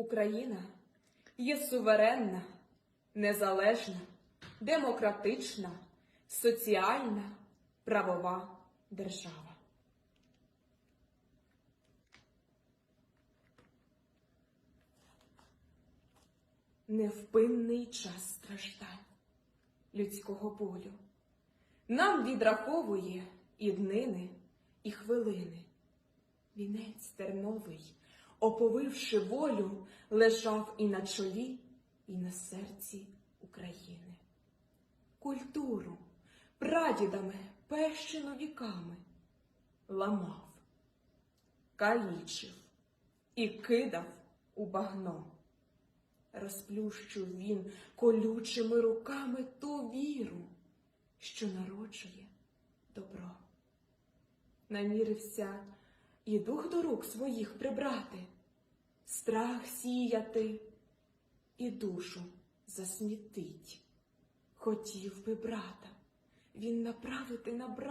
Україна є суверенна, незалежна, демократична, соціальна, правова держава. Невпинний час страждань людського болю. Нам відраховує і днини, і хвилини. Вінець терновий, оповивши волю, лежав і на чолі, і на серці України. Культуру прадідами пещено віками ламав, калічив і кидав у багно. Розплющив він колючими руками ту віру, що народжує добро. Намірився і дух до рук своїх прибрати, страх сіяти і душу засмітить. Хотів би брата він направити на брата.